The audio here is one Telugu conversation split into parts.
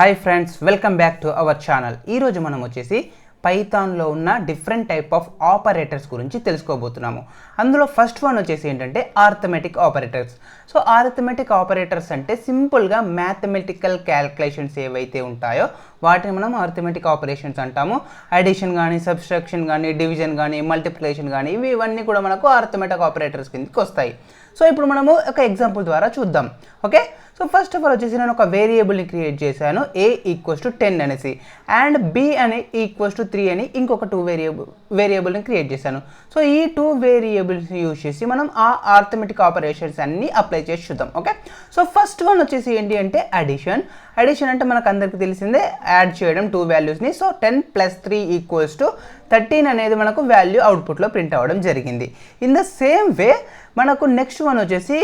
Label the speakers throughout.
Speaker 1: Hi friends welcome back to our channel ఈరోజు మనం వచ్చేసి పైథాన్లో ఉన్న డిఫరెంట్ టైప్ ఆఫ్ ఆపరేటర్స్ గురించి తెలుసుకోబోతున్నాము. అందులో ఫస్ట్ వన్ వచ్చేసి ఏంటంటే arithmetic operators so arithmetic operators అంటే సింపుల్గా మ్యాథమెటికల్ క్యాల్కులేషన్స్ ఏవైతే ఉంటాయో వాటిని మనం ఆర్థమెటిక్ ఆపరేషన్స్ అంటాము. అడిషన్ కానీ సబ్స్ట్రక్షన్ కానీ డివిజన్ కానీ మల్టిప్లికేషన్ కానీ ఇవి ఇవన్నీ కూడా మనకు ఆర్థమెటిక్ ఆపరేటర్స్ కిందకి వస్తాయి. సో ఇప్పుడు మనము ఒక ఎగ్జాంపుల్ ద్వారా చూద్దాం. Okay so first of all వచ్చేసి నేను ఒక వేరియబుల్ని క్రియేట్ చేశాను. ఏ ఈక్వల్స్ టు టెన్ అనేసి. అండ్ బి అని ఈక్వల్స్ టు త్రీ అని ఇంకొక టూ వేరియబుల్ వేరియబుల్ని క్రియేట్ చేశాను. సో ఈ టూ వేరియబుల్స్ యూజ్ చేసి మనం ఆ ఆర్థమెటిక్ ఆపరేషన్స్ అన్నీ అప్లై చేసి చూద్దాం ఓకే సో ఫస్ట్ వన్ వచ్చేసి ఏంటి అంటే అడిషన్ అడిషన్ అంటే మనకు అందరికీ తెలిసిందే యాడ్ చేయడం టూ వాల్యూస్ని so ten plus three equals to thirteen అనేది మనకు వాల్యూ అవుట్పుట్లో ప్రింట్ అవ్వడం జరిగింది. ఇన్ ద సేమ్ వే మనకు నెక్స్ట్ వన్ వచ్చేసి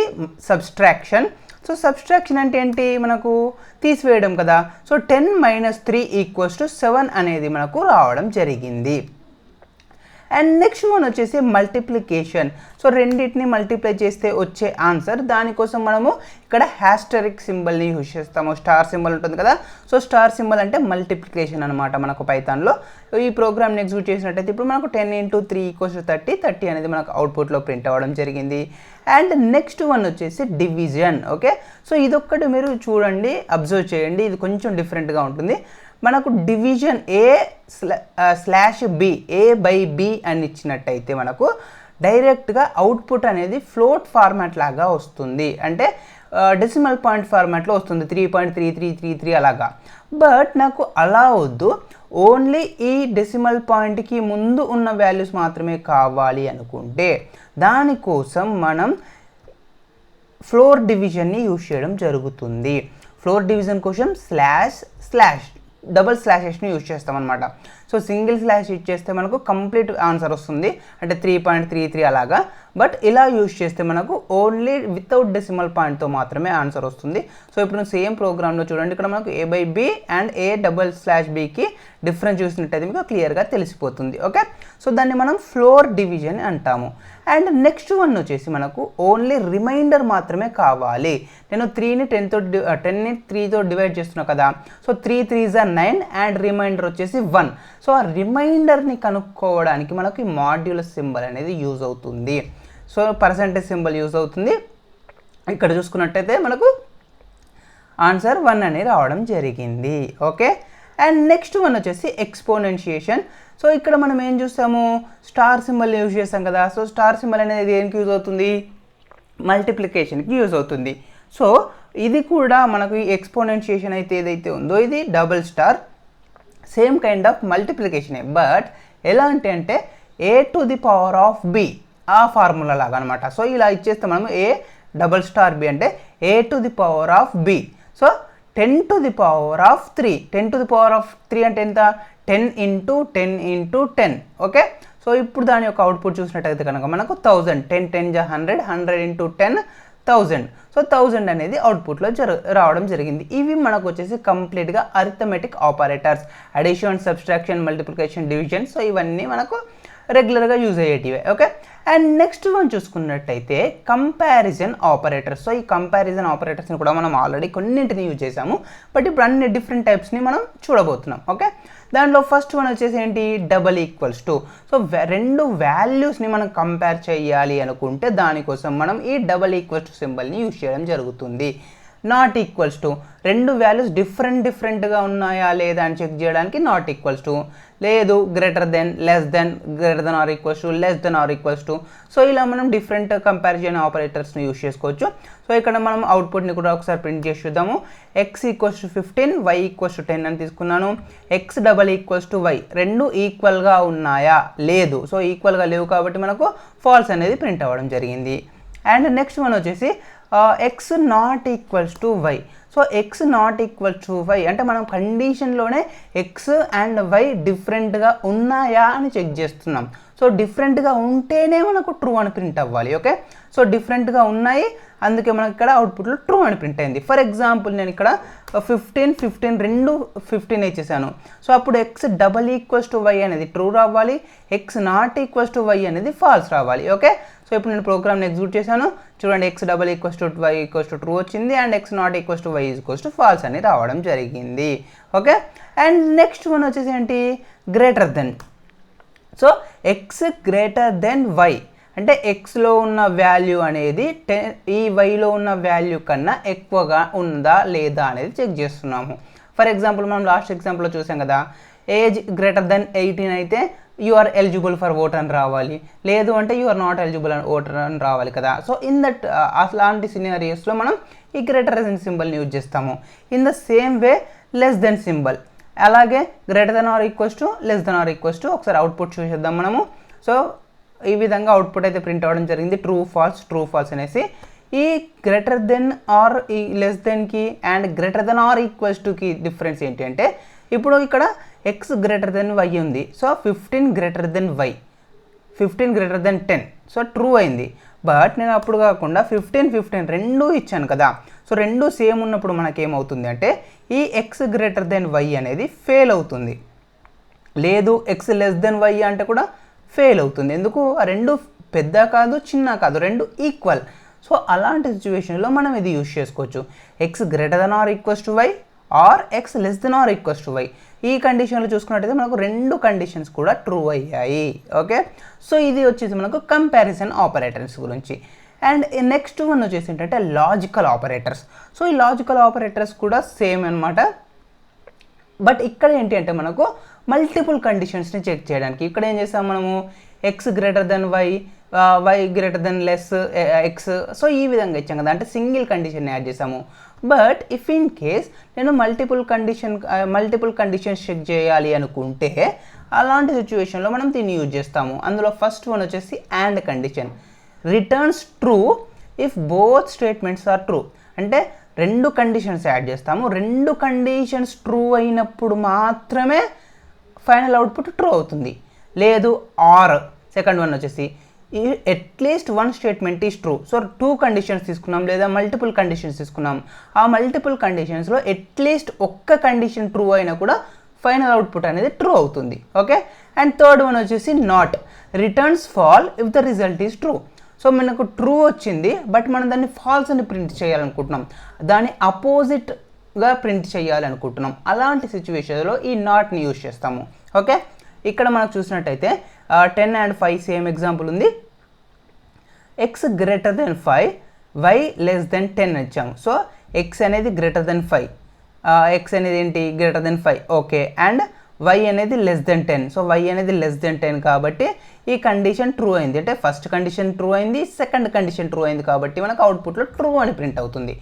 Speaker 1: సబ్స్ట్రాక్షన్ సో సబ్స్ట్రాక్షన్ అంటే ఏంటి మనకు? తీసివేయడం కదా. So ten minus three equals to seven అనేది మనకు రావడం జరిగింది. అండ్ నెక్స్ట్ వన్ వచ్చేసి మల్టిప్లికేషన్ సో రెండింటిని మల్టిప్లై చేస్తే వచ్చే ఆన్సర్ దానికోసం మనము ఇక్కడ హ్యాస్టరిక్ సింబల్ని యూజ్ చేస్తాము. స్టార్ సింబల్ ఉంటుంది కదా? సో స్టార్ సింబల్ అంటే మల్టిప్లికేషన్ అనమాట మనకు పైథాన్లో ఈ ప్రోగ్రామ్ని ఎగ్జిక్యూట్ చేసినట్టయితే ఇప్పుడు మనకు ten into three equals thirty thirty అనేది మనకు అవుట్పుట్లో ప్రింట్ అవ్వడం జరిగింది. అండ్ నెక్స్ట్ వన్ వచ్చేసి డివిజన్ ఓకే సో ఇదొక్కటి మీరు చూడండి అబ్జర్వ్ చేయండి. ఇది కొంచెం డిఫరెంట్గా ఉంటుంది. మనకు division A slash B A by B అని ఇచ్చినట్టయితే మనకు డైరెక్ట్గా అవుట్పుట్ అనేది ఫ్లోట్ ఫార్మాట్ లాగా వస్తుంది. అంటే డెసిమల్ పాయింట్ ఫార్మాట్లో వస్తుంది. Three point three three three three అలాగా. బట్ నాకు అలా వద్దు. ఓన్లీ ఈ డెసిమల్ పాయింట్కి ముందు ఉన్న వాల్యూస్ మాత్రమే కావాలి అనుకుంటే దానికోసం మనం ఫ్లోర్ డివిజన్ని యూజ్ చేయడం జరుగుతుంది. ఫ్లోర్ డివిజన్ కోసం స్లాష్ స్లాష్ డబుల్ స్లాషెస్ని యూజ్ చేస్తాం సో సింగిల్ స్లాష్ యూజ్ చేస్తే మనకు కంప్లీట్ ఆన్సర్ వస్తుంది. అంటే త్రీ పాయింట్ త్రీ త్రీ అలాగా. బట్ ఇలా యూజ్ చేస్తే మనకు ఓన్లీ వితౌట్ డెసిమల్ పాయింట్తో మాత్రమే ఆన్సర్ వస్తుంది. సో ఇప్పుడు సేమ్ ప్రోగ్రామ్లో చూడండి. ఇక్కడ మనకు A by B and A double slash బికి difference చూసినట్టయితే మీకు క్లియర్గా తెలిసిపోతుంది. ఓకే సో దాన్ని మనం ఫ్లోర్ డివిజన్ అంటాము. అండ్ నెక్స్ట్ వన్ వచ్చేసి మనకు ఓన్లీ రిమైండర్ మాత్రమే కావాలి. నేను త్రీని టెన్తో టెన్ని త్రీతో డివైడ్ చేస్తున్నా కదా. సో త్రీ త్రీ జా నైన్ అండ్ రిమైండర్ వచ్చేసి వన్ సో ఆ రిమైండర్ని కనుక్కోవడానికి మనకి మాడ్యూల్ సింబల్ అనేది యూజ్ అవుతుంది. సో పర్సంటేజ్ సింబల్ యూజ్ అవుతుంది. ఇక్కడ చూసుకున్నట్టయితే మనకు ఆన్సర్ వన్ అనేది రావడం జరిగింది. ఓకే? అండ్ నెక్స్ట్ వన్ వచ్చేసి ఎక్స్పోనెన్షియేషన్. సో ఇక్కడ మనం ఏం చూస్తాము? స్టార్ సింబల్ యూజ్ చేస్తాం కదా. సో స్టార్ సింబల్ అనేది దేనికి యూజ్ అవుతుంది? మల్టిప్లికేషన్కి యూజ్ అవుతుంది. సో ఇది కూడా మనకు ఎక్స్పోనెన్షియేషన్ అయితే ఏదైతే ఉందో ఇది double star same kind of మల్టిప్లికేషనే but ఎలాంటి అంటే A to the power of B ఆ ఫార్ములా లాగా అనమాట సో ఇలా ఇచ్చేస్తే మనం ఏ డబల్ స్టార్ బి అంటే A to the power of B so ten to the power of three ten to the power of three అంటే ఎంత? Ten into ten into ten okay so ఇప్పుడు దాని యొక్క అవుట్పుట్ చూసినట్టయితే కనుక మనకు థౌజండ్ టెన్ టెన్ జా hundred hundred into ten thousand. So thousand అనేది అవుట్పుట్లో జరు రావడం జరిగింది. ఇవి మనకు వచ్చేసి కంప్లీట్గా arithmetic operators addition subtraction multiplication division so ఇవన్నీ మనకు రెగ్యులర్గా యూజ్ అయ్యేటివే ఓకే అండ్ నెక్స్ట్ మనం చూసుకున్నట్టయితే కంపారిజన్ ఆపరేటర్స్ సో ఈ కంపారిజన్ ఆపరేటర్స్ని కూడా మనం ఆల్రెడీ కొన్నింటిని యూజ్ చేసాము బట్ ఇప్పుడు అన్ని డిఫరెంట్ టైప్స్ని మనం చూడబోతున్నాం ఓకే దాంట్లో ఫస్ట్ వన్ వచ్చేసి ఏంటి? డబల్ ఈక్వల్స్ టు సో రెండు వాల్యూస్ని మనం కంపేర్ చేయాలి అనుకుంటే దానికోసం మనం ఈ డబల్ ఈక్వల్స్ టు సింబల్ని యూజ్ చేయడం జరుగుతుంది. నాట్ ఈక్వల్స్ టు రెండు వాల్యూస్ డిఫరెంట్ డిఫరెంట్గా ఉన్నాయా లేదా అని చెక్ చేయడానికి నాట్ ఈక్వల్స్ టు లేదు greater than less than greater than or equals to less than or equals to so ఇలా మనం డిఫరెంట్ కంపారిజన్ ఆపరేటర్స్ని యూజ్ చేసుకోవచ్చు. సో ఇక్కడ మనం అవుట్పుట్ని కూడా ఒకసారి ప్రింట్ చేసి చూద్దాము. X equals to fifteen Y equals to ten అని తీసుకున్నాను. X double equals to Y రెండు ఈక్వల్గా ఉన్నాయా? లేదు. సో ఈక్వల్గా లేవు కాబట్టి మనకు ఫాల్స్ అనేది ప్రింట్ అవ్వడం జరిగింది. అండ్ నెక్స్ట్ మనం వచ్చేసి X not equals to Y so X not equal to Y అంటే మనం కండిషన్లోనే ఎక్స్ అండ్ వై డిఫరెంట్గా ఉన్నాయా అని చెక్ చేస్తున్నాం. సో డిఫరెంట్గా ఉంటేనే మనకు ట్రూ అని ప్రింట్ అవ్వాలి ఓకే సో డిఫరెంట్గా ఉన్నాయి అందుకే మనకి ఇక్కడ అవుట్పుట్లో ట్రూ అని ప్రింట్ అయింది. ఫర్ ఎగ్జాంపుల్ నేను ఇక్కడ uh, ఫిఫ్టీన్ ఫిఫ్టీన్ రెండు ఫిఫ్టీన్ ఇచ్చేసాను. సో అప్పుడు X double equals to Y అనేది ట్రూ రావాలి X not equals to Y అనేది ఫాల్స్ రావాలి ఓకే సో ఇప్పుడు నేను ప్రోగ్రామ్ని ఎగ్జిక్యూట్ చేశాను. చూడండి X double equals to Y equals to true వచ్చింది and X not equals to Y equals to false అని రావడం జరిగింది. ఓకే? అండ్ నెక్స్ట్ వన్ వచ్చేసి ఏంటి? Greater than so X greater than Y అంటే ఎక్స్లో ఉన్న వాల్యూ అనేది టెన్ ఈ వైలో ఉన్న వాల్యూ కన్నా ఎక్కువగా ఉందా లేదా అనేది చెక్ చేస్తున్నాము. ఫర్ ఎగ్జాంపుల్ మనం లాస్ట్ ఎగ్జాంపుల్లో చూసాం కదా. ఏజ్ గ్రేటర్ దెన్ ఎయిటీన్ అయితే you are eligible for vote అని రావాలి. లేదు అంటే యు ఆర్ నాట్ ఎలిజిబుల్ అని ఓటర్ అని రావాలి కదా. సో ఇన్ దట్ అలాంటి సినారియస్లో మనం ఈ గ్రేటర్ దెన్ సింబల్ని యూజ్ చేస్తాము. In the same way less than symbol అలాగే greater than or equals to less than or equals to ఒకసారి అవుట్పుట్ చూసేద్దాం మనము. సో ఈ విధంగా అవుట్పుట్ అయితే ప్రింట్ అవ్వడం జరిగింది. ట్రూ ఫాల్స్ ట్రూ ఫాల్స్ అనేసి. ఈ గ్రేటర్ దెన్ ఆర్ ఈ less దెన్కి and greater than or equals Tuki difference ఏంటి అంటే ఇప్పుడు ఇక్కడ ఎక్స్ గ్రేటర్ దెన్ వై ఉంది. So fifteen greater than y fifteen greater than ten so true అయింది. బట్ నేను అప్పుడు కాకుండా ఫిఫ్టీన్ ఫిఫ్టీన్ రెండూ ఇచ్చాను కదా. సో రెండు సేమ్ ఉన్నప్పుడు మనకేమవుతుంది అంటే ఈ ఎక్స్ గ్రేటర్ దెన్ వై అనేది ఫెయిల్ అవుతుంది. లేదు ఎక్స్ లెస్ దెన్ వై అంటే కూడా ఫెయిల్ అవుతుంది. ఎందుకు? ఆ రెండు పెద్ద కాదు చిన్న కాదు రెండు ఈక్వల్ సో అలాంటి సిచ్యువేషన్లో మనం ఇది యూజ్ చేసుకోవచ్చు. X greater than or equals to y or x less than or equals to y ఈ కండిషన్లో చూసుకున్నట్టయితే మనకు రెండు కండిషన్స్ కూడా ట్రూ అయ్యాయి. ఓకే సో ఇది వచ్చేసి మనకు కంపారిజన్ ఆపరేటర్స్ గురించి. అండ్ నెక్స్ట్ వన్ వచ్చేసి ఏంటంటే లాజికల్ ఆపరేటర్స్ సో ఈ లాజికల్ ఆపరేటర్స్ కూడా సేమ్ అనమాట బట్ ఇక్కడ ఏంటి అంటే మనకు మల్టిపుల్ కండిషన్స్ని చెక్ చేయడానికి. ఇక్కడ ఏం చేస్తాం మనము? X greater than y y greater than less x so ఈ విధంగా ఇచ్చాం కదా. అంటే సింగిల్ కండిషన్ యాడ్ చేసాము బట్ ఇఫ్ ఇన్ కేస్ నేను multiple condition multiple conditions check చేయాలి అనుకుంటే అలాంటి సిచ్యువేషన్లో మనం దీన్ని యూజ్ చేస్తాము. అందులో ఫస్ట్ వన్ వచ్చేసి and condition returns true if both statements are true అంటే రెండు కండిషన్స్ యాడ్ చేస్తాము. రెండు కండిషన్స్ ట్రూ అయినప్పుడు మాత్రమే ఫైనల్ అవుట్పుట్ ట్రూ అవుతుంది. లేదు ఆర్. సెకండ్ వన్ వచ్చేసి ఈ at least one statement is true so two conditions తీసుకున్నాం లేదా మల్టిపుల్ కండిషన్స్ తీసుకున్నాం. ఆ మల్టిపుల్ కండిషన్స్లో అట్లీస్ట్ ఒక్క కండిషన్ ట్రూ అయినా కూడా ఫైనల్ అవుట్పుట్ అనేది ట్రూ అవుతుంది. ఓకే అండ్ థర్డ్ వన్ వచ్చేసి not returns false if the result is true so మనకు ట్రూ వచ్చింది బట్ మనం దాన్ని ఫాల్స్ అని ప్రింట్ చేయాలనుకుంటున్నాం. దాని అపోజిట్గా ప్రింట్ చేయాలనుకుంటున్నాం. అలాంటి సిచ్యువేషన్లో ఈ నాట్ని యూజ్ చేస్తాము. ఓకే ఇక్కడ మనకు చూసినట్టయితే ten and five same example ఉంది. X greater than five y less than ten ఇచ్చాము సో ఎక్స్ అనేది గ్రేటర్ దెన్ ఫైవ్ ఎక్స్ అనేది ఏంటి? Greater than five okay and y అనేది less than ten so y అనేది లెస్ దెన్ టెన్ కాబట్టి ఈ కండిషన్ ట్రూ అయింది. అంటే ఫస్ట్ కండిషన్ ట్రూ అయింది సెకండ్ కండిషన్ ట్రూ అయింది కాబట్టి మనకు అవుట్పుట్లో ట్రూ అని ప్రింట్ అవుతుంది.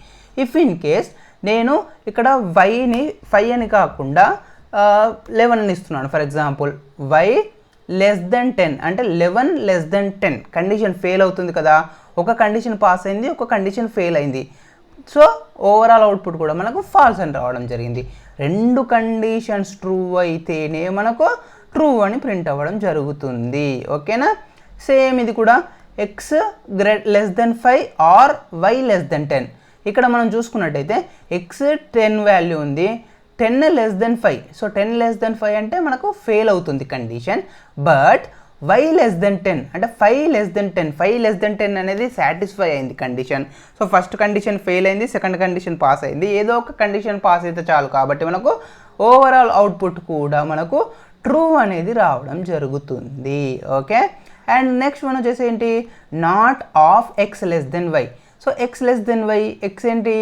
Speaker 1: ఇఫ్ ఇన్ కేస్ నేను ఇక్కడ వైని ఫైవ్ అని కాకుండా లెవెన్ అని ఇస్తున్నాను. For example y less than ten. అంటే eleven less than ten. Condition fail అవుతుంది కదా. ఒక కండిషన్ పాస్ అయింది ఒక కండిషన్ ఫెయిల్ అయింది. సో ఓవరాల్ అవుట్పుట్ కూడా మనకు ఫాల్స్ అని రావడం జరిగింది. రెండు కండిషన్స్ ట్రూ అయితేనే మనకు ట్రూ అని ప్రింట్ అవ్వడం జరుగుతుంది. ఓకేనా సేమ్ ఇది కూడా. X great less than five or y less than ten ఇక్కడ మనం చూసుకున్నట్టయితే ఎక్స్ టెన్ వాల్యూ ఉంది. Ten less than five so ten less than five అంటే మనకు ఫెయిల్ అవుతుంది condition but y less than ten అంటే five less than ten five less than ten అనేది సాటిస్ఫై అయింది condition so first condition fail అయింది సెకండ్ కండిషన్ పాస్ అయింది. ఏదో ఒక కండిషన్ పాస్ అయితే చాలు. కాబట్టి మనకు ఓవరాల్ అవుట్పుట్ కూడా మనకు ట్రూ అనేది రావడం జరుగుతుంది. ఓకే అండ్ నెక్స్ట్ మనం వచ్చేసి ఏంటి? Not of x less than y so x less than y x ఏంటి?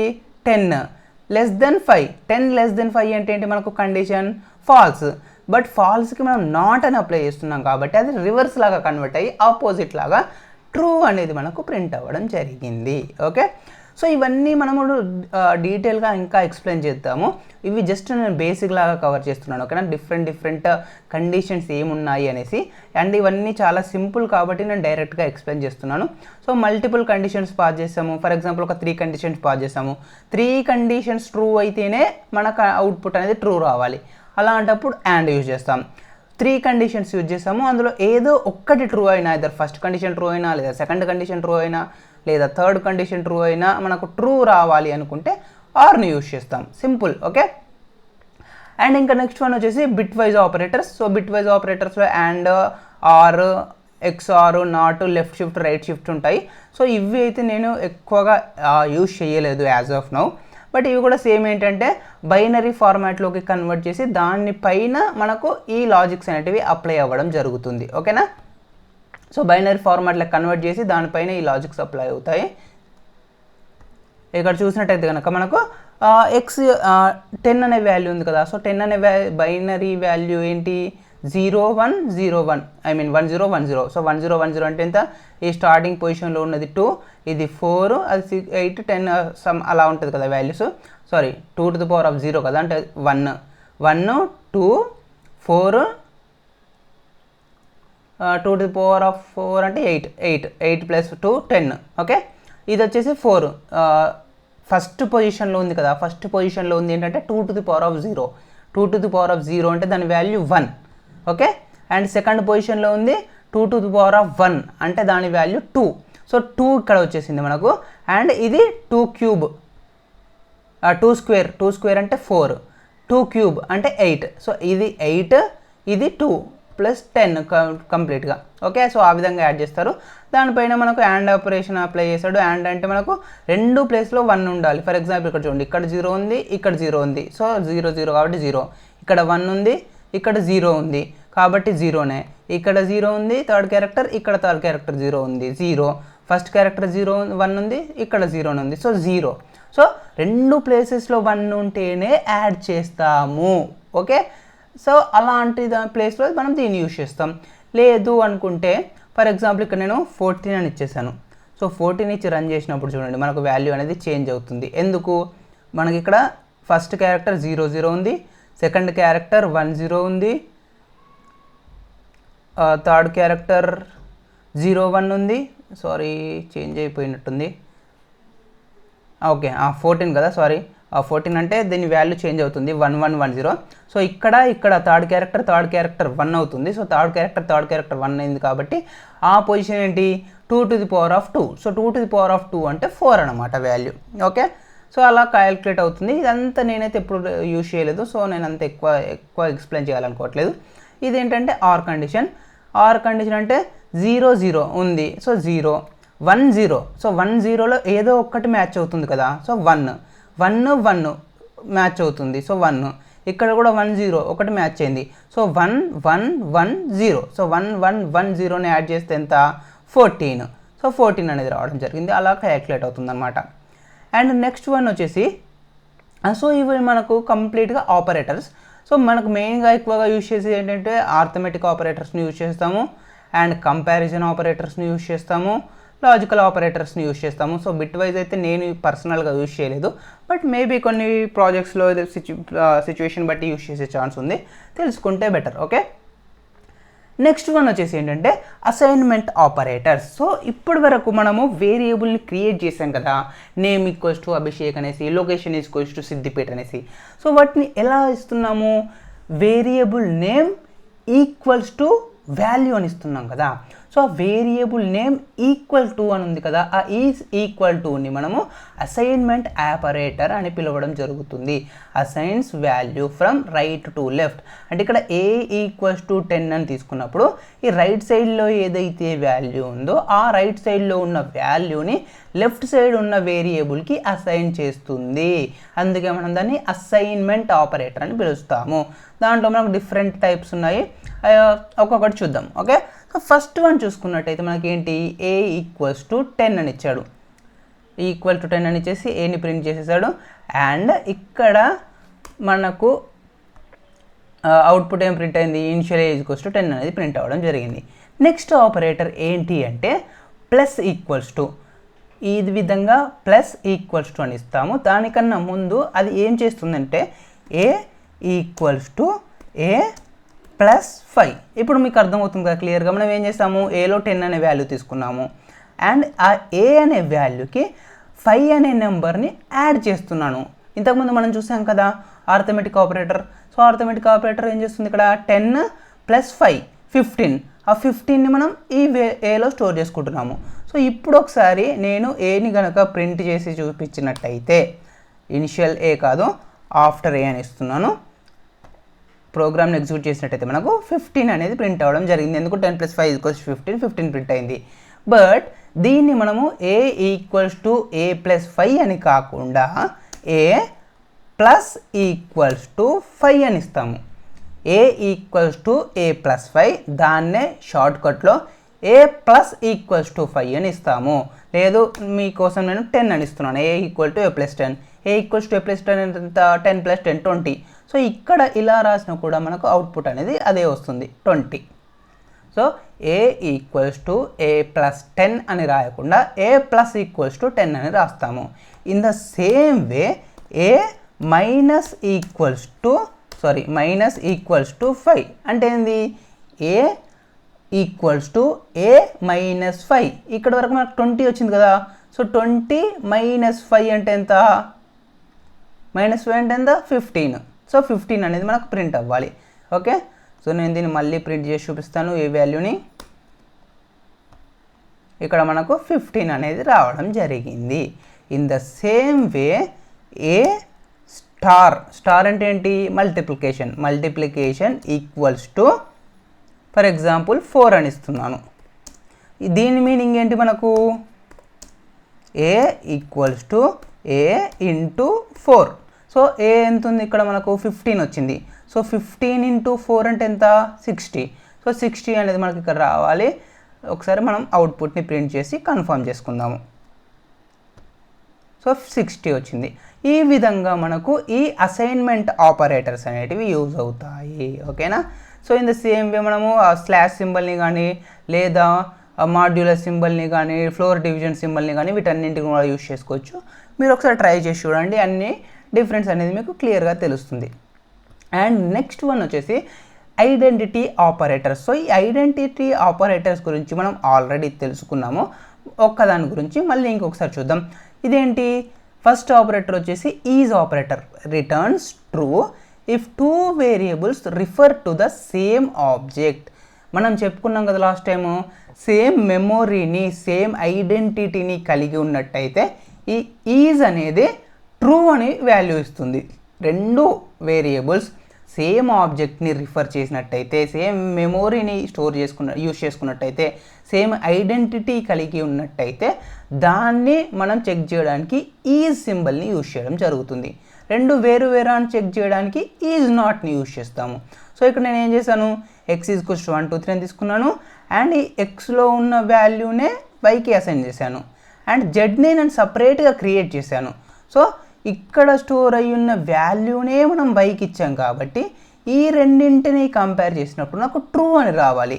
Speaker 1: Ten less than five ten less than five అంటే ఏంటి మనకు కండిషన్ ఫాల్స్ బట్ ఫాల్స్కి మనం నాట్ అని అప్లై చేస్తున్నాం కాబట్టి అది రివర్స్ లాగా కన్వర్ట్ అయ్యి ఆపోజిట్ లాగా ట్రూ అనేది మనకు ప్రింట్ అవ్వడం జరిగింది. ఓకే సో ఇవన్నీ మనము డీటెయిల్గా ఇంకా ఎక్స్ప్లెయిన్ చేద్దాము. ఇవి జస్ట్ నేను బేసిక్ లాగా కవర్ చేస్తున్నాను ఓకేనా? డిఫరెంట్ డిఫరెంట్ కండిషన్స్ ఏమున్నాయి అనేసి. అండ్ ఇవన్నీ చాలా సింపుల్ కాబట్టి నేను డైరెక్ట్గా ఎక్స్ప్లెయిన్ చేస్తున్నాను. సో మల్టిపుల్ కండిషన్స్ పాస్ చేసాము. ఫర్ ఎగ్జాంపుల్ ఒక త్రీ కండిషన్స్ పాస్ చేసాము. త్రీ కండిషన్స్ ట్రూ అయితేనే మనకు అవుట్పుట్ అనేది ట్రూ రావాలి. అలాంటప్పుడు యాండ్ యూజ్ చేస్తాం. త్రీ కండిషన్స్ యూజ్ చేస్తాము అందులో ఏదో ఒక్కటి ట్రూ అయినా ఇద్దరు ఫస్ట్ కండిషన్ ట్రూ అయినా లేదా సెకండ్ కండిషన్ ట్రూ అయినా లేదా థర్డ్ కండిషన్ ట్రూ అయినా మనకు ట్రూ రావాలి అనుకుంటే ఆర్ని యూజ్ చేస్తాం. సింపుల్ ఓకే అండ్ ఇంకా నెక్స్ట్ వన్ వచ్చేసి bitwise operators so bit wise ఆపరేటర్స్లో and or XOR not left shift right shift ఉంటాయి. సో ఇవి అయితే నేను ఎక్కువగా యూజ్ చేయలేదు యాజ్ ఆఫ్ నౌ బట్ ఇవి కూడా సేమ్ ఏంటంటే బైనరీ ఫార్మాట్లోకి కన్వర్ట్ చేసి దానిపైన మనకు ఈ లాజిక్స్ అనేటివి అప్లై అవ్వడం జరుగుతుంది. ఓకేనా సో బైనరీ ఫార్మాట్లో కన్వర్ట్ చేసి దానిపైన ఈ లాజిక్స్ అప్లై అవుతాయి. ఇక్కడ చూసినట్టయితే కనుక మనకు ఎక్స్ టెన్ అనే వాల్యూ ఉంది కదా. సో టెన్ అనే వ్యా బైనరీ వాల్యూ ఏంటి? Zero one zero one I mean one zero one zero so one zero one zero అంటే ఎంత? ఈ స్టార్టింగ్ పొజిషన్లో ఉన్నది టూ ఇది ఫోర్ అది సిక్స్ ఎయిట్ టెన్ సమ్ అలా ఉంటుంది కదా values sorry two to the power of zero కదా. అంటే one one two four two to the power of four అంటే eight eight eight plus two ten okay ఇది వచ్చేసి ఫోర్ ఫస్ట్ పొజిషన్లో ఉంది కదా ఫస్ట్ పొజిషన్లో ఉంది ఏంటంటే two to the power of zero two to the power of zero అంటే దాని value one okay and second పొజిషన్లో ఉంది two to the power of one అంటే దాని వాల్యూ టూ సో టూ ఇక్కడ వచ్చేసింది మనకు. అండ్ ఇది two cube two square two square అంటే ఫోర్ టూ క్యూబ్ అంటే ఎయిట్ సో ఇది ఎయిట్ ఇది టూ ప్లస్ టెన్ కంప్లీట్గా ఓకే సో ఆ విధంగా యాడ్ చేస్తారు. దానిపైన మనకు యాండ్ ఆపరేషన్ అప్లై చేశాడు యాండ్ అంటే మనకు రెండు ప్లేస్లో వన్ ఉండాలి. ఫర్ ఎగ్జాంపుల్ ఇక్కడ చూడండి. ఇక్కడ జీరో ఉంది ఇక్కడ జీరో ఉంది. సో జీరో జీరో కాబట్టి జీరో ఇక్కడ వన్ ఉంది ఇక్కడ జీరో ఉంది. కాబట్టి జీరోనే ఇక్కడ జీరో ఉంది థర్డ్ క్యారెక్టర్ ఇక్కడ థర్డ్ క్యారెక్టర్ జీరో ఉంది. Zero first character zero one ఉంది ఇక్కడ జీరోనే ఉంది. సో జీరో సో రెండు ప్లేసెస్లో వన్ ఉంటేనే యాడ్ చేస్తాము. ఓకే సో అలాంటి దా ప్లేస్లో మనం దీన్ని యూజ్ చేస్తాం. లేదు అనుకుంటే ఫర్ ఎగ్జాంపుల్ ఇక్కడ నేను ఫోర్టీన్ అని ఇచ్చేసాను. సో ఫోర్టీన్ ఇచ్చి రన్ చేసినప్పుడు చూడండి మనకు వాల్యూ అనేది చేంజ్ అవుతుంది. ఎందుకు? మనకి ఇక్కడ ఫస్ట్ క్యారెక్టర్ జీరో జీరో ఉంది సెకండ్ క్యారెక్టర్ వన్ జీరో ఉంది థర్డ్ క్యారెక్టర్ జీరో వన్ ఉంది. సారీ చేంజ్ అయిపోయినట్టుంది. ఓకే ఫోర్టీన్ కదా సారీ ఫోర్టీన్ అంటే దీని వాల్యూ చేంజ్ అవుతుంది. One one one zero so ఇక్కడ ఇక్కడ third character third character one అవుతుంది. So third character third character one అయింది కాబట్టి ఆ పొజిషన్ ఏంటి? Two to the power of two so two to the power of two అంటే ఫోర్ అనమాట వాల్యూ ఓకే సో అలా క్యాలిక్యులేట్ అవుతుంది. ఇదంతా నేనైతే ఎప్పుడు యూజ్ చేయలేదు. సో నేను అంత ఎక్కువ ఎక్కువ ఎక్స్ప్లెయిన్ చేయాలనుకోవట్లేదు. ఇదేంటంటే ఆర్ కండిషన్ ఆర్ కండిషన్ అంటే జీరో జీరో ఉంది. So zero one zero so one జీరోలో ఏదో ఒక్కటి మ్యాచ్ అవుతుంది కదా. So one one one match అవుతుంది. So one. ఇక్కడ కూడా వన్ జీరో. ఒకటి మ్యాచ్ అయింది. So one one one zero. So one one one జీరోని add చేస్తే ఎంత? ఫోర్టీన్. సో ఫోర్టీన్ అనేది రావడం జరిగింది. అలా క్యాల్కులేట్ అవుతుందన్నమాట. అండ్ నెక్స్ట్ వన్ వచ్చేసి సో ఇవి మనకు కంప్లీట్గా ఆపరేటర్స్. సో మనకు మెయిన్గా ఎక్కువగా యూజ్ చేసేది ఏంటంటే ఆర్థమెటిక్ ఆపరేటర్స్ని యూజ్ చేస్తాము. అండ్ కంపారిజన్ ఆపరేటర్స్ని యూజ్ చేస్తాము. లాజికల్ ఆపరేటర్స్ని యూజ్ చేస్తాము. సో బిట్ వైజ్ అయితే నేను పర్సనల్గా యూజ్ చేయలేదు. బట్ మేబీ కొన్ని ప్రాజెక్ట్స్లో సిచ్యు సిచ్యువేషన్ బట్టి యూజ్ చేసే ఛాన్స్ ఉంది. తెలుసుకుంటే బెటర్ ఓకే? నెక్స్ట్ వన్ వచ్చేసి ఏంటంటే అసైన్మెంట్ ఆపరేటర్స్. సో ఇప్పటి వరకు మనము వేరియబుల్ని క్రియేట్ చేసాం కదా. నేమ్ ఈక్వల్స్ టు అభిషేక్ అనేసి లొకేషన్ ఈక్వల్స్ టు సిద్దిపేట అనేసి. సో వాటిని ఎలా ఇస్తున్నాము? Variable name equals to value అని ఇస్తున్నాం కదా. సో ఆ వేరియబుల్ నేమ్ ఈక్వల్ టు అని ఉంది కదా ఆ ఈజ్ ఈక్వల్ టుని మనము అసైన్మెంట్ ఆపరేటర్ అని పిలవడం జరుగుతుంది. Assigns value from right to left అంటే ఇక్కడ ఏ ఈక్వల్స్ టు టెన్ అని తీసుకున్నప్పుడు ఈ రైట్ సైడ్లో ఏదైతే వాల్యూ ఉందో ఆ రైట్ సైడ్లో ఉన్న వాల్యూని లెఫ్ట్ సైడ్ ఉన్న వేరియబుల్కి అసైన్ చేస్తుంది. అందుకే మనం దాన్ని అసైన్మెంట్ ఆపరేటర్ అని పిలుస్తాము. దాంట్లో మనకు డిఫరెంట్ టైప్స్ ఉన్నాయి. ఒక్కొక్కటి చూద్దాం ఓకే ఫస్ట్ వన్ చూసుకున్నట్టయితే మనకి ఏంటి ఏ ఈక్వల్స్ టు టెన్ అని ఇచ్చాడు. ఈక్వల్ టు టెన్ అని ఇచ్చేసి ఏని ప్రింట్ చేసేసాడు. అండ్ ఇక్కడ మనకు అవుట్పుట్ ఏం ప్రింట్ అయింది? ఇనిషియల్ ఈక్వల్స్ టు టెన్ అనేది ప్రింట్ అవ్వడం జరిగింది. నెక్స్ట్ ఆపరేటర్ ఏంటి అంటే ప్లస్ ఈక్వల్స్ టు ఈ విధంగా ప్లస్ ఈక్వల్స్ టు అని ఇస్తాము. దానికన్నా ముందు అది ఏం చేస్తుందంటే a equals to a plus five. ఇప్పుడు మీకు అర్థమవుతుంది కదా క్లియర్గా మనం ఏం చేస్తాము? ఏలో టెన్ అనే వాల్యూ తీసుకున్నాము. అండ్ ఆ ఏ అనే వాల్యూకి ఫైవ్ అనే నెంబర్ని యాడ్ చేస్తున్నాను. ఇంతకుముందు మనం చూసాం కదా arithmetic operator so arithmetic operator ఏం చేస్తుంది ఇక్కడ? టెన్ ప్లస్ ఫైవ్ ఫిఫ్టీన్ ఆ ఫిఫ్టీన్ని మనం ఈ వే ఏలో స్టోర్ చేసుకుంటున్నాము. సో ఇప్పుడు ఒకసారి నేను ఏని కనుక ప్రింట్ చేసి చూపించినట్టయితే ఇనిషియల్ ఏ కాదు ఆఫ్టర్ ఏ అని ఇస్తున్నాను. ప్రోగ్రామ్ని ఎగ్జిక్యూట్ చేసినట్టయితే మనకు ఫిఫ్టీన్ అనేది ప్రింట్ అవ్వడం జరిగింది. ఎందుకు ten plus five equals fifteen fifteen print అయింది. బట్ దీన్ని మనము a equals to a plus five అని కాకుండా a plus equals to five అని ఇస్తాము. A equals to a plus five దాన్నే షార్ట్కట్లో a plus equals to five అని ఇస్తాము. లేదు మీకోసం నేను టెన్ అని ఇస్తున్నాను. A equal to a plus ten a equals to a plus ten ఎంత? Ten plus ten twenty so ఇక్కడ ఇలా రాసినా కూడా మనకు అవుట్పుట్ అనేది అదే వస్తుంది twenty so a equals to a plus ten అని రాయకుండా a plus equals to ten అని రాస్తాము. In the same way a minus equals to sorry minus equals to five అంటే ఏంది? A equals to a minus five ఇక్కడ వరకు మనకు ట్వంటీ వచ్చింది కదా. సో ట్వంటీ మైనస్ ఫైవ్ అంటే ఎంత? మైనస్ ఫైవ్ అంటే ఎంత? ఫిఫ్టీన్ సో ఫిఫ్టీన్ అనేది మనకు ప్రింట్ అవ్వాలి. ఓకే సో నేను దీన్ని మళ్ళీ ప్రింట్ చేసి చూపిస్తాను. ఏ వాల్యూని ఇక్కడ మనకు ఫిఫ్టీన్ అనేది రావడం జరిగింది. In the same way a star star అంటే ఏంటి? Multiplication multiplication equals to for example four అని ఇస్తున్నాను. దీని మీనింగ్ ఏంటి మనకు? A equals to a into four so a ఎంత ఉంది ఇక్కడ మనకు ఫిఫ్టీన్ వచ్చింది. సో ఫిఫ్టీన్ ఇంటూ ఫోర్ అంటే ఎంత? సిక్స్టీ సో సిక్స్టీ అనేది మనకి ఇక్కడ రావాలి. ఒకసారి మనం అవుట్పుట్ని ప్రింట్ చేసి కన్ఫర్మ్ చేసుకుందాము. సో సిక్స్టీ వచ్చింది. ఈ విధంగా మనకు ఈ అసైన్మెంట్ ఆపరేటర్స్ అనేటివి యూజ్ అవుతాయి. ఓకేనా so in the same way మనము ఆ స్లాష్ సింబల్ని కానీ లేదా మాడ్యులర్ సింబల్ని కానీ ఫ్లోర్ డివిజన్ సింబల్ని కానీ వీటన్నింటిని కూడా యూజ్ చేసుకోవచ్చు. మీరు ఒకసారి ట్రై చేసి చూడండి. అన్నీ డిఫరెన్స్ అనేది మీకు క్లియర్గా తెలుస్తుంది. అండ్ నెక్స్ట్ వన్ వచ్చేసి ఐడెంటిటీ ఆపరేటర్స్. సో ఈ ఐడెంటిటీ ఆపరేటర్స్ గురించి మనం ఆల్రెడీ తెలుసుకున్నాము. ఒక్కదాని గురించి మళ్ళీ ఇంకొకసారి చూద్దాం. ఇదేంటి? ఫస్ట్ ఆపరేటర్ వచ్చేసి is operator. Returns true. If two variables refer to the same object. మనం చెప్పుకున్నాం కదా లాస్ట్ టైము సేమ్ మెమొరీని సేమ్ ఐడెంటిటీని కలిగి ఉన్నట్టయితే ఈ ఈజ్ అనేది ట్రూ అని వాల్యూ ఇస్తుంది. రెండు వేరియబుల్స్ సేమ్ ఆబ్జెక్ట్ని రిఫర్ చేసినట్టయితే సేమ్ మెమొరీని స్టోర్ చేసుకున్న యూస్ చేసుకున్నట్టయితే సేమ్ ఐడెంటిటీ కలిగి ఉన్నట్టయితే దాన్ని మనం చెక్ చేయడానికి ఈజ్ సింబల్ని యూజ్ చేయడం జరుగుతుంది. రెండు వేరు వేరు అని చెక్ చేయడానికి ఈజ్ నాట్ని యూజ్ చేస్తాము. సో ఇక్కడ నేను ఏం చేశాను ఎక్స్ ఈజ్ కుస్ట్ వన్ టూ త్రీ అని తీసుకున్నాను. అండ్ ఈ ఎక్స్లో ఉన్న వాల్యూనే వైకి అసైన్ చేశాను. అండ్ జెడ్ని నేను సపరేట్గా క్రియేట్ చేశాను. సో ఇక్కడ స్టోర్ అయి ఉన్న వాల్యూనే మనం బైకి ఇచ్చాం కాబట్టి ఈ రెండింటిని కంపేర్ చేసినప్పుడు నాకు ట్రూ అని రావాలి.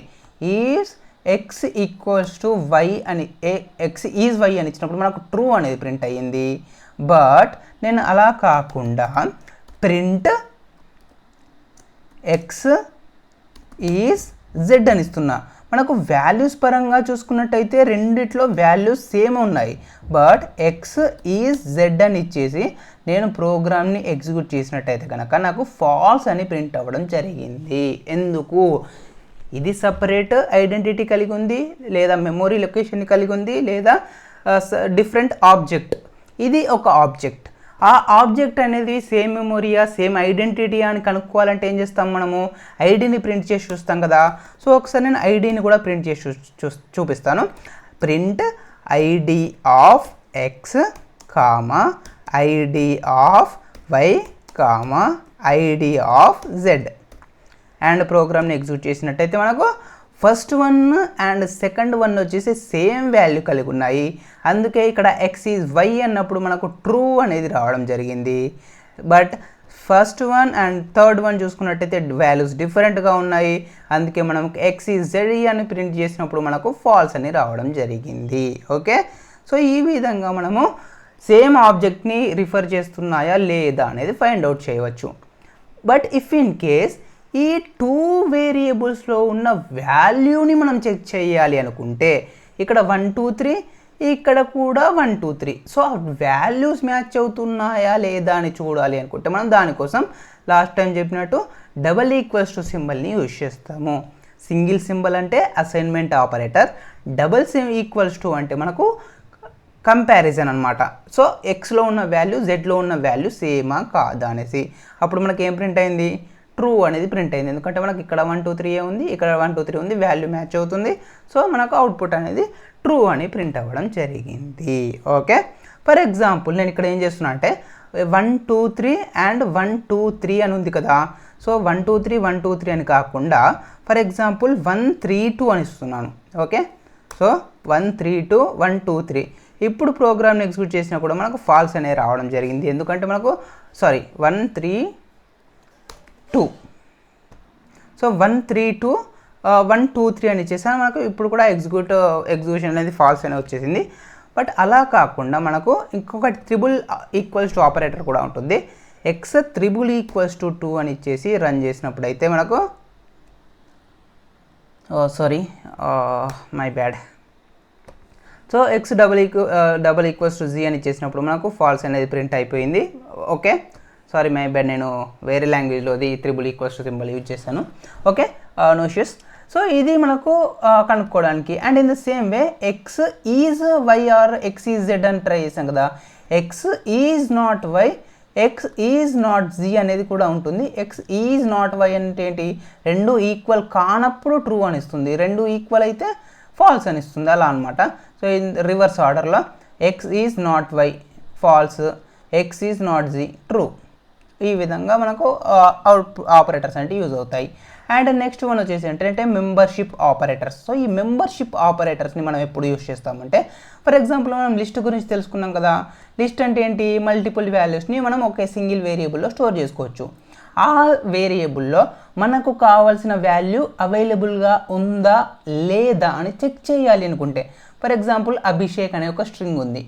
Speaker 1: Is x equals to y అని ఏ ఎక్స్ ఈజ్ వై అని ఇచ్చినప్పుడు మనకు ట్రూ అనేది ప్రింట్ అయ్యింది. బట్ నేను అలా కాకుండా ప్రింట్ ఎక్స్ ఈజ్ జెడ్ అని ఇస్తున్నా. మనకు వాల్యూస్ పరంగా చూసుకున్నట్టయితే రెండిట్లో వాల్యూస్ సేమ్ ఉన్నాయి. బట్ ఎక్స్ ఈజ్ జెడ్ అని ఇచ్చేసి నేను ప్రోగ్రామ్ని ఎగ్జిక్యూట్ చేసినట్టయితే కనుక నాకు ఫాల్స్ అని ప్రింట్ అవ్వడం జరిగింది. ఎందుకు? ఇది సపరేట్ ఐడెంటిటీ కలిగి ఉంది లేదా మెమొరీ లొకేషన్ కలిగి ఉంది లేదా uh, డిఫరెంట్ ఆబ్జెక్ట్ ఇది ఒక ఆబ్జెక్ట్ ఆ ఆబ్జెక్ట్ అనేది సేమ్ మెమోరియా సేమ్ ఐడెంటిటీ అని కనుక్కోవాలంటే ఏం చేస్తాం మనము? ఐడిని ప్రింట్ చేసి చూస్తాం కదా. సో ఒకసారి నేను ఐడిని కూడా ప్రింట్ చేసి చూ చూపిస్తాను. Print ID of X comma ID of Y comma ID of Z. And ప్రోగ్రామ్ని ఎగ్జిక్యూట్ చేసినట్టయితే మనకు first one and second one వచ్చేసి సేమ్ వాల్యూ కలిగి ఉన్నాయి. అందుకే ఇక్కడ ఎక్స్ ఈజ్ వై అన్నప్పుడు మనకు ట్రూ అనేది రావడం జరిగింది. But first one and third one చూసుకున్నట్టయితే వాల్యూస్ డిఫరెంట్గా ఉన్నాయి. అందుకే మనం ఎక్స్ ఈజ్ జెడ్ అని ప్రింట్ చేసినప్పుడు మనకు ఫాల్స్ అని రావడం జరిగింది. ఓకే సో ఈ విధంగా మనము సేమ్ ఆబ్జెక్ట్ని రిఫర్ చేస్తున్నాయా లేదా అనేది ఫైండ్ అవుట్ చేయవచ్చు. బట్ ఇఫ్ ఇన్ కేస్ ఈ టూ వేరియబుల్స్లో ఉన్న వాల్యూని మనం చెక్ చేయాలి అనుకుంటే ఇక్కడ వన్ టూ త్రీ ఇక్కడ కూడా వన్ టూ త్రీ సో ఆ వాల్యూస్ మ్యాచ్ అవుతున్నాయా లేదా అని చూడాలి అనుకుంటే మనం దానికోసం లాస్ట్ టైం చెప్పినట్టు డబల్ ఈక్వల్స్ టు సింబల్ని యూజ్ చేస్తాము. సింగిల్ సింబల్ అంటే అసైన్మెంట్ ఆపరేటర్ డబల్ సిమ్ ఈక్వల్స్ టు అంటే మనకు కంపారిజన్ అనమాట సో ఎక్స్లో ఉన్న వాల్యూ జెడ్లో ఉన్న వాల్యూ సేమా కాదా అనేసి. అప్పుడు మనకి ఏం ప్రింట్ అయింది? ట్రూ అనేది ప్రింట్ అయింది. ఎందుకంటే మనకి ఇక్కడ వన్ టూ త్రీ ఉంది ఇక్కడ వన్ టూ త్రీ ఉంది వాల్యూ మ్యాచ్ అవుతుంది. సో మనకు అవుట్పుట్ అనేది ట్రూ అని ప్రింట్ అవ్వడం జరిగింది. ఓకే ఫర్ ఎగ్జాంపుల్ నేను ఇక్కడ ఏం చేస్తున్నా అంటే one two three and one two three అని ఉంది కదా. So one two three one two three అని కాకుండా for example one three two అని ఇస్తున్నాను. Okay so one three two one two three ఇప్పుడు ప్రోగ్రామ్ని ఎగ్జిక్యూట్ చేసినా కూడా మనకు ఫాల్స్ అనేది రావడం జరిగింది. ఎందుకంటే మనకు sorry one three two. So one three two one two three అని ఇచ్చేసాను. మనకు ఇప్పుడు కూడా ఎగ్జిక్యూట్ ఎగ్జిక్యూషన్ అనేది ఫాల్స్ అనేది వచ్చేసింది. బట్ అలా కాకుండా మనకు ఇంకొక త్రిబుల్ ఈక్వల్స్ టు ఆపరేటర్ కూడా ఉంటుంది. X triple equals to two అని ఇచ్చేసి రన్ చేసినప్పుడు అయితే మనకు sorry my bad. So X double equal double equals to Z అని ఇచ్చేసినప్పుడు మనకు ఫాల్స్ అనేది ప్రింట్ అయిపోయింది. ఓకే? సారీ మై బ్యాడ్ నేను వేరే లాంగ్వేజ్లోది త్రిబుల్ ఈక్వల్స్ సింబల్ యూజ్ చేశాను. ఓకే నో ఇష్యూస్ సో ఇది మనకు uh, కనుక్కోవడానికి. And in the same way X is Y or X is Z అని ట్రై చేసాం కదా. X is not Y X is not Z అనేది కూడా ఉంటుంది. ఎక్స్ ఈజ్ నాట్ వై అంటే ఏంటి? రెండు ఈక్వల్ కానప్పుడు ట్రూ అని ఇస్తుంది. రెండు ఈక్వల్ అయితే ఫాల్స్ అని ఇస్తుంది. అలా అనమాట సో ఇన్ రివర్స్ ఆర్డర్లో X is not Y false X is not Z true ఈ విధంగా మనకు అవుట్ ఆపరేటర్స్ అంటే యూజ్ అవుతాయి. అండ్ నెక్స్ట్ వన్ వచ్చేసి ఏంటంటే మెంబర్షిప్ ఆపరేటర్స్ సో ఈ మెంబర్షిప్ ఆపరేటర్స్ని మనం ఎప్పుడు యూస్ చేస్తామంటే ఫర్ ఎగ్జాంపుల్ మనం లిస్ట్ గురించి తెలుసుకున్నాం కదా. లిస్ట్ అంటే ఏంటి? మల్టిపుల్ వాల్యూస్ని మనం ఒకే సింగిల్ వేరియబుల్లో స్టోర్ చేసుకోవచ్చు. ఆ వేరియబుల్లో మనకు కావాల్సిన వాల్యూ అవైలబుల్గా ఉందా లేదా అని చెక్ చేయాలి అనుకుంటే ఫర్ ఎగ్జాంపుల్ అభిషేక్ అనే ఒక స్ట్రింగ్ ఉంది.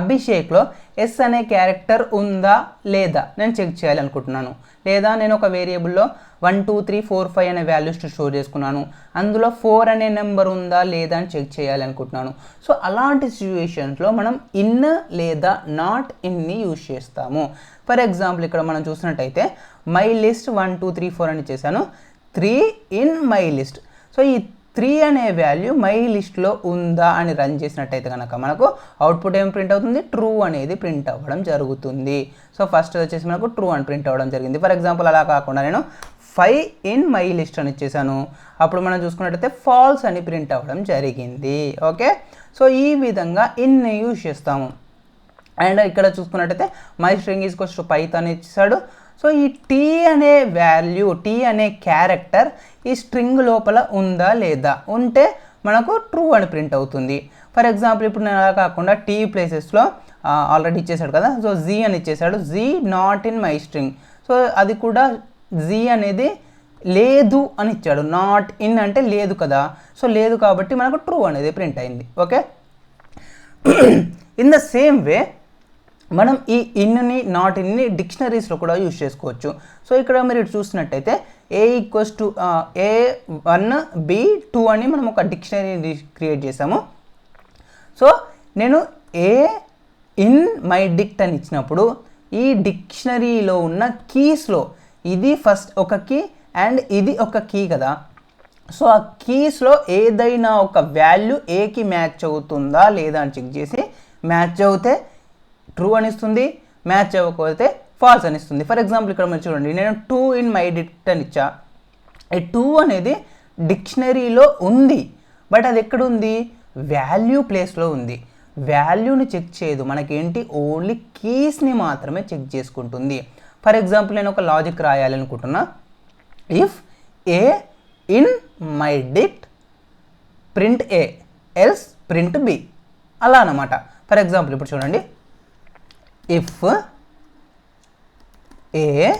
Speaker 1: అభిషేక్లో ఎస్ అనే క్యారెక్టర్ ఉందా లేదా నేను చెక్ చేయాలనుకుంటున్నాను. లేదా నేను ఒక వేరియబుల్లో one two three four five అనే వాల్యూస్ స్టోర్ చేసుకున్నాను. అందులో ఫోర్ అనే నెంబర్ ఉందా లేదా అని చెక్ చేయాలనుకుంటున్నాను. సో అలాంటి సిచ్యువేషన్స్లో మనం ఇన్ లేదా నాట్ ఇన్ని యూజ్ చేస్తాము. ఫర్ ఎగ్జాంపుల్ ఇక్కడ మనం చూసినట్టయితే my list one two three four అని చేశాను. Three in my list. So ఈ త్రీ అనే వాల్యూ మై లిస్ట్లో ఉందా అని రన్ చేసినట్టయితే కనుక మనకు అవుట్పుట్ ఏం ప్రింట్ అవుతుంది? ట్రూ అనేది ప్రింట్ అవ్వడం జరుగుతుంది. సో ఫస్ట్ వచ్చేసి మనకు ట్రూ అని ప్రింట్ అవ్వడం జరిగింది. ఫర్ ఎగ్జాంపుల్ అలా కాకుండా నేను ఫైవ్ ఇన్ మై లిస్ట్ అని ఇచ్చేసాను. అప్పుడు మనం చూసుకున్నట్టయితే ఫాల్స్ అని ప్రింట్ అవ్వడం జరిగింది. ఓకే? సో ఈ విధంగా ఇన్ యూజ్ చేస్తాము. అండ్ ఇక్కడ చూసుకున్నట్టయితే మై స్ట్రింగ్ ఈజ్ కోస్ట్ పైత్ అని ఇచ్చాడు సో ఈ టీ అనే వాల్యూ టీ అనే క్యారెక్టర్ ఈ స్ట్రింగ్ లోపల ఉందా లేదా? ఉంటే మనకు ట్రూ అని ప్రింట్ అవుతుంది. ఫర్ ఎగ్జాంపుల్ ఇప్పుడు నేను అలా కాకుండా టీ ప్లేసెస్లో ఆల్రెడీ ఇచ్చేసాడు కదా? సో జీ అని ఇచ్చేసాడు Z not in my string. So అది కూడా జీ అనేది లేదు అని ఇచ్చాడు. నాట్ ఇన్ అంటే లేదు కదా? సో లేదు కాబట్టి మనకు ట్రూ అనేది ప్రింట్ అయింది. Okay? In the same way మనం ఈ ఇన్ని నాట్ ఇన్ని డిక్షనరీస్లో కూడా యూజ్ చేసుకోవచ్చు. సో ఇక్కడ మీరు ఇటు చూసినట్టయితే A equals to A one B two అని మనం ఒక డిక్షనరీ క్రియేట్ చేసాము. సో నేను ఏ ఇన్ మై డిక్ట్ అని ఇచ్చినప్పుడు ఈ డిక్షనరీలో ఉన్న కీస్లో ఇది ఫస్ట్ ఒక కీ అండ్ ఇది ఒక కీ కదా. సో ఆ కీస్లో ఏదైనా ఒక వాల్యూ ఏకి మ్యాచ్ అవుతుందా లేదా అని చెక్ చేసి మ్యాచ్ అవుతే ట్రూ అని ఇస్తుంది మ్యాచ్ అవ్వకపోతే ఫాల్స్ అని ఇస్తుంది. ఫర్ ఎగ్జాంపుల్ ఇక్కడ మీరు చూడండి నేను టూ ఇన్ మై డిక్ట్ అని ఇచ్చా. ఈ టూ అనేది డిక్షనరీలో ఉంది బట్ అది ఎక్కడ ఉంది వాల్యూ ప్లేస్లో ఉంది. వాల్యూని చెక్ చేయదు మనకేంటి? ఓన్లీ కీస్ని మాత్రమే చెక్ చేసుకుంటుంది. ఫర్ ఎగ్జాంపుల్ నేను ఒక logic రాయాలనుకుంటున్నా. If A in my dict print A else print B అలా అనమాట ఫర్ ఎగ్జాంపుల్ ఇప్పుడు చూడండి. If A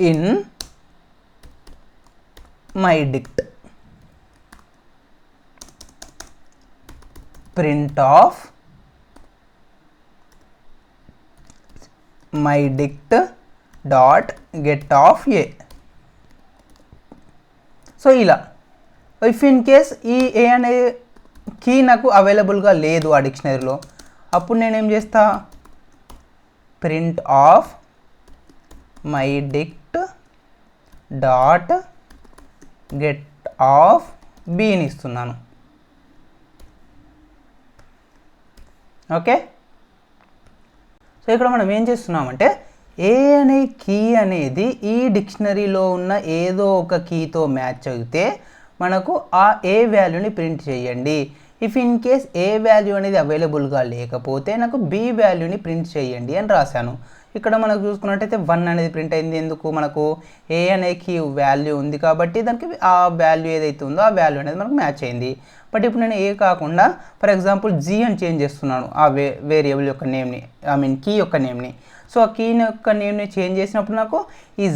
Speaker 1: in my dict print of my dict dot get of A so ఇలా. ఇఫ్ ఇన్ కేస్ ఈ ఏ అనే కీ నాకు అవైలబుల్గా లేదు ఆ డిక్షనరీలో అప్పుడు నేనేం చేస్తా? Print of my dict dot get of బీని ఇస్తున్నాను. ఓకే సో ఇక్కడ మనం ఏం చేస్తున్నామంటే ఏ అనే కీ అనేది ఈ డిక్షనరీలో ఉన్న ఏదో ఒక కీతో మ్యాచ్ అయితే మనకు ఆ ఏ వాల్యూని ప్రింట్ చేయండి. If in case A value అనేది అవైలబుల్గా లేకపోతే నాకు బి వాల్యూని ప్రింట్ చేయండి అని రాశాను. ఇక్కడ మనకు చూసుకున్నట్టయితే వన్ అనేది ప్రింట్ అయింది. ఎందుకు? మనకు ఏ అనే కీ వాల్యూ ఉంది కాబట్టి దానికి ఆ వాల్యూ ఏదైతే ఉందో ఆ వాల్యూ అనేది మనకు మ్యాచ్ అయింది. బట్ ఇప్పుడు నేను ఏ కాకుండా ఫర్ ఎగ్జాంపుల్ జీ అని చేంజ్ చేస్తున్నాను ఆ వే వేరియబుల్ యొక్క నేమ్ని ఐ మీన్ కీ యొక్క నేమ్ని సో ఆ కీ యొక్క నేమ్ని చేంజ్ చేసినప్పుడు నాకు ఈ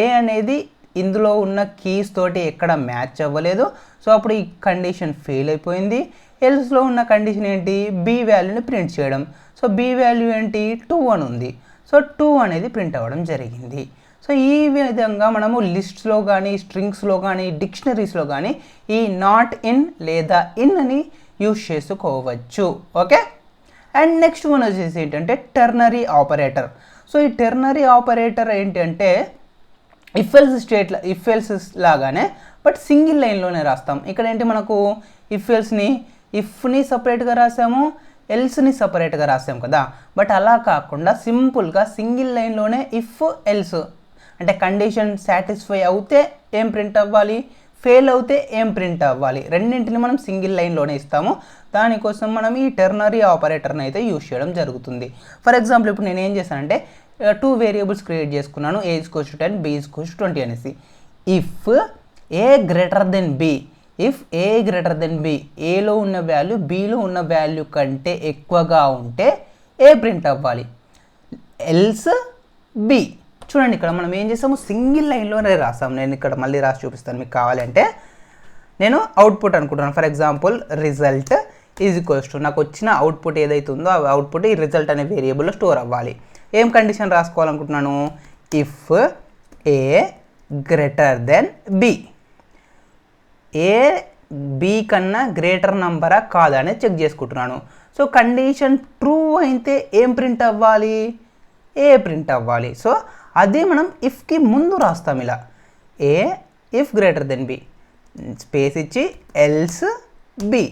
Speaker 1: ఏ అనేది ఇందులో ఉన్న కీస్ తోటి ఎక్కడ మ్యాచ్ అవ్వలేదు. సో అప్పుడు ఈ కండిషన్ ఫెయిల్ అయిపోయింది. ఎల్స్లో ఉన్న కండిషన్ ఏంటి? బీ వాల్యూని ప్రింట్ చేయడం. సో బీ వాల్యూ ఏంటి? టూ అని ఉంది. సో టూ అనేది ప్రింట్ అవ్వడం జరిగింది. సో ఈ విధంగా మనము లిస్ట్స్లో కానీ స్ట్రింగ్స్లో కానీ డిక్షనరీస్లో కానీ ఈ నాట్ ఇన్ లేదా ఇన్ అని యూస్ చేసుకోవచ్చు. ఓకే? అండ్ నెక్స్ట్ వన్ వచ్చేసి ఏంటంటే టెర్నరీ ఆపరేటర్. సో ఈ టెర్నరీ ఆపరేటర్ ఏంటంటే if else state if else లాగానే బట్ సింగిల్ లైన్లోనే రాస్తాం. ఇక్కడ ఏంటి మనకు ఇఫెల్స్ని ఇఫ్ని సపరేట్గా రాసాము ఎల్స్ని సపరేట్గా రాసాం కదా. బట్ అలా కాకుండా సింపుల్గా సింగిల్ లైన్లోనే ఇఫ్ ఎల్స్ అంటే కండిషన్ సాటిస్ఫై అవుతే ఏం ప్రింట్ అవ్వాలి? ఫెయిల్ అవుతే ఏం ప్రింట్ అవ్వాలి? రెండింటిని మనం సింగిల్ లైన్లోనే ఇస్తాము. దానికోసం మనం ఈ టెర్నరీ ఆపరేటర్ని అయితే యూజ్ చేయడం జరుగుతుంది. ఫర్ ఎగ్జాంపుల్ ఇప్పుడు నేను ఏం చేశానంటే టూ వేరియబుల్స్ క్రియేట్ చేసుకున్నాను ఏ కోస్ టెన్ బి కోస్ ట్వంటీ అనేసి. If A greater than B if A greater than B ఏలో ఉన్న వాల్యూ బీలో ఉన్న వాల్యూ కంటే ఎక్కువగా ఉంటే ఏ ప్రింట్ అవ్వాలి. ఎల్స్ బి చూడండి ఇక్కడ మనం ఏం చేసాము? సింగిల్ లైన్లోనే రాసాం నేను ఇక్కడ మళ్ళీ రాసి చూపిస్తాను మీకు కావాలంటే. నేను అవుట్పుట్ అనుకుంటున్నాను. For example result is equals to నాకు వచ్చిన అవుట్పుట్ ఏదైతే ఉందో ఆ అవుట్పుట్ ఈ రిజల్ట్ అనే వేరియబుల్లో స్టోర్ అవ్వాలి. ఏం condition రాసుకోవాలనుకుంటున్నాను? If A greater than B A B కన్నా గ్రేటర్ నంబరా కాదా అనేది చెక్ చేసుకుంటున్నాను. సో కండిషన్ ట్రూ అయితే ఏం ప్రింట్ అవ్వాలి? ఏ ప్రింట్ అవ్వాలి? సో అదే మనం ఇఫ్కి ముందు రాస్తాం ఇలా. A if greater than B space ఇచ్చి ఎల్స్ బి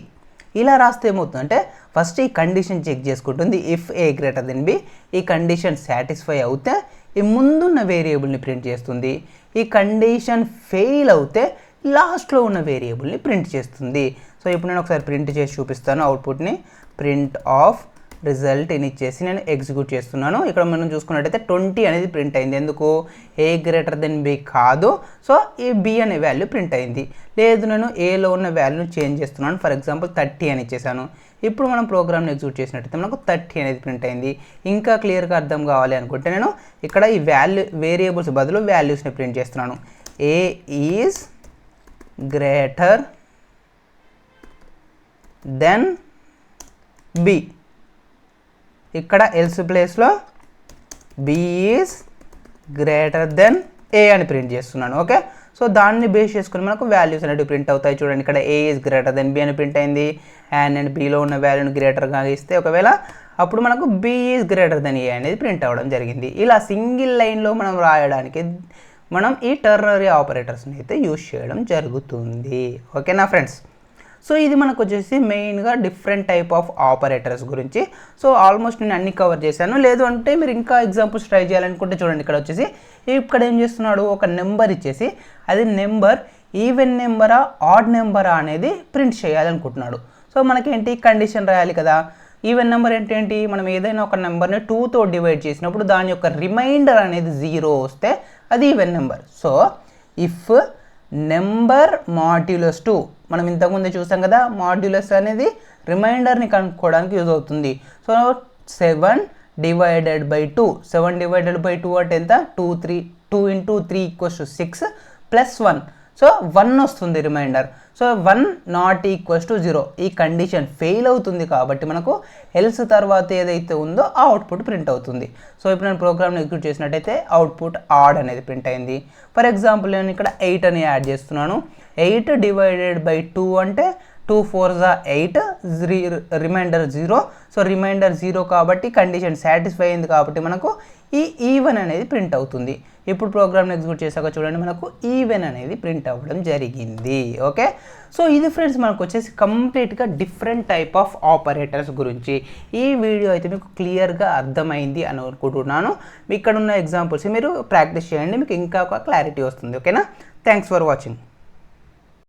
Speaker 1: ఇలా రాస్తే ఏమవుతుందంటే ఫస్ట్ ఈ కండిషన్ చెక్ చేసుకుంటుంది. If A greater than B ఈ కండిషన్ సాటిస్ఫై అవుతే ఈ ముందున్న వేరియబుల్ని ప్రింట్ చేస్తుంది. ఈ కండిషన్ ఫెయిల్ అవుతే లాస్ట్లో ఉన్న వేరియబుల్ని ప్రింట్ చేస్తుంది. సో ఇప్పుడు నేను ఒకసారి ప్రింట్ చేసి చూపిస్తాను అవుట్పుట్ని. ప్రింట్ ఆఫ్ రిజల్ట్ అని ఇచ్చేసి నేను ఎగ్జిక్యూట్ చేస్తున్నాను. ఇక్కడ మనం చూసుకున్నట్టయితే ట్వంటీ అనేది ప్రింట్ అయింది. ఎందుకు? ఏ గ్రేటర్ దెన్ బి కాదు. సో ఈ బి అనే వాల్యూ ప్రింట్ అయింది. లేదు నేను ఏలో ఉన్న వాల్యూను చేంజ్ చేస్తున్నాను. ఫర్ ఎగ్జాంపుల్ థర్టీ అని ఇచ్చేసాను. ఇప్పుడు మనం ప్రోగ్రామ్ని ఎగ్జిక్యూట్ చేసినట్టయితే మనకు థర్టీ అనేది ప్రింట్ అయింది. ఇంకా క్లియర్గా అర్థం కావాలి అనుకుంటే నేను ఇక్కడ ఈ వాల్యూ వేరియబుల్స్ బదులు వాల్యూస్ని ప్రింట్ చేస్తున్నాను. A is greater than B. ఇక్కడ ఎల్స్ ప్లేస్లో B is greater than A అని ప్రింట్ చేస్తున్నాను ఓకే? సో దాన్ని బేస్ చేసుకుని మనకు వాల్యూస్ అనేవి ప్రింట్ అవుతాయి. చూడండి ఇక్కడ A is greater than B అని ప్రింట్ అయింది. అండ్ అండ్ బిలో ఉన్న వాల్యూని గ్రేటర్గా ఇస్తే ఒకవేళ అప్పుడు మనకు B is greater than A అనేది ప్రింట్ అవ్వడం జరిగింది. ఇలా సింగిల్ లైన్లో మనం రాయడానికి మనం ఈ టెర్రరీ ఆపరేటర్స్ని అయితే యూజ్ చేయడం జరుగుతుంది. ఓకేనా ఫ్రెండ్స్? సో ఇది మనకు వచ్చేసి మెయిన్గా డిఫరెంట్ టైప్ ఆఫ్ ఆపరేటర్స్ గురించి. సో ఆల్మోస్ట్ నేను అన్ని కవర్ చేశాను. లేదు అంటే మీరు ఇంకా ఎగ్జాంపుల్స్ ట్రై చేయాలనుకుంటే చూడండి. ఇక్కడ వచ్చేసి ఇక్కడ ఏం చేస్తున్నాడు? ఒక నెంబర్ ఇచ్చేసి అది నెంబర్ ఈవెన్ నెంబరా ఆడ్ నెంబరా అనేది ప్రింట్ చేయాలనుకుంటున్నాడు. సో మనకేంటి? కండిషన్ రాయాలి కదా. ఈవెన్ నెంబర్ ఏంటేంటి మనం ఏదైనా ఒక నెంబర్ని టూతో డివైడ్ చేసినప్పుడు దాని యొక్క రిమైండర్ అనేది జీరో వస్తే అది even number so if number modulus two మనం ఇంతకుముందు చూసాం కదా మాడ్యులస్ అనేది రిమైండర్ని కనుక్కోవడానికి యూజ్ అవుతుంది. So seven divided by two seven divided by two అంటే ఎంత? Two three two into three equals to six plus one so one వస్తుంది remainder so one not equals to zero ఈ కండిషన్ ఫెయిల్ అవుతుంది కాబట్టి మనకు ఎల్స్ తర్వాత ఏదైతే ఉందో ఆ అవుట్పుట్ ప్రింట్ అవుతుంది. సో ఇప్పుడు నేను ప్రోగ్రామ్ని ఎగ్జిక్యూట్ చేసినట్టయితే అవుట్పుట్ ఆడ్ అనేది ప్రింట్ అయింది. ఫర్ ఎగ్జాంపుల్ నేను ఇక్కడ ఎయిట్ అని యాడ్ చేస్తున్నాను. ఎయిట్ డివైడెడ్ బై టూ అంటే టూ ఫోర్ జా eight remainder zero. So remainder zero కాబట్టి కండిషన్ సాటిస్ఫై అయింది కాబట్టి మనకు ఈ ఈవెన్ అనేది ప్రింట్ అవుతుంది. ఇప్పుడు ప్రోగ్రామ్ ఎగ్జిక్యూట్ చేశాక చూడండి మనకు ఈవెన్ అనేది ప్రింట్ అవ్వడం జరిగింది. ఓకే? సో ఇది ఫ్రెండ్స్ మనకు వచ్చేసి కంప్లీట్గా డిఫరెంట్ టైప్ ఆఫ్ ఆపరేటర్స్ గురించి. ఈ వీడియో అయితే మీకు క్లియర్గా అర్థమైంది అని అనుకుంటున్నాను. ఇక్కడ ఉన్న ఎగ్జాంపుల్స్ మీరు ప్రాక్టీస్ చేయండి మీకు ఇంకా ఒక క్లారిటీ వస్తుంది. ఓకేనా? Thanks for watching.